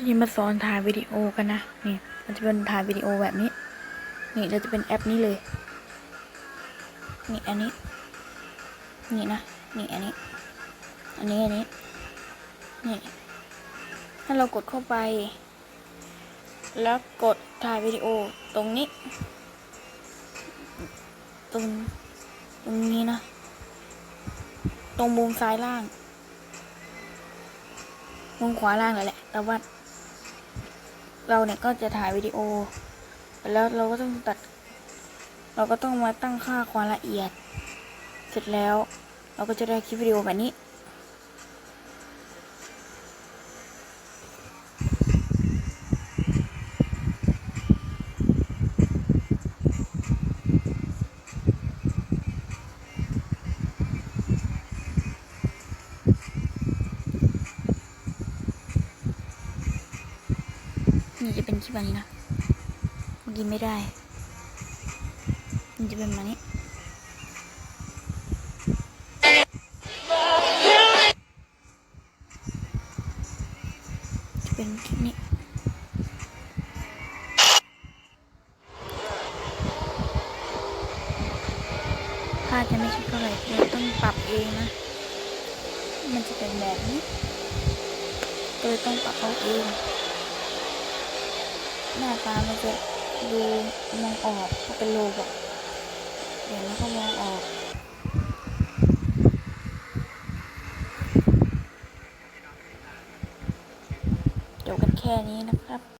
นนี้มาสอนถ่ายวิดีโอกันนะ นี่ มันจะเป็นถ่ายวิดีโอแบบนี้ นี่เราจะเป็นแอปนี้เลย นี่อันนี้ นี่นะ นี่อันนี้ อันนี้อันนี้ นี่ ถ้าเรากดเข้าไป แล้วกดถ่ายวิดีโอตรงนี้ ตรงตรงนี้นะ ตรงมุมซ้ายล่างมุมขวาล่างเลยแหละแต่ว่า เราเนี่ยก็จะถ่ายวิดีโอ แล้วเราก็ต้องตัด เราก็ต้องมาตั้งค่าความละเอียด เสร็จแล้ว เราก็จะได้คลิปวิดีโอแบบนี้ นี่จะเป็นคลิปแบบนี้นะเมื่อกี้ไม่ได้มันจะเป็นแบบนี้จะเป็นคลิปนี้ภาพจะไม่ชัดเท่าไหร่เราต้องปรับเองนะ มันจะเป็นแบบนี้เลยต้องปรับเอาเอง หน้าตามันจะดูมองออกถ้าเป็นโลบอะเดี๋ยวแล้วก็มองออกจบกันแค่นี้นะครับ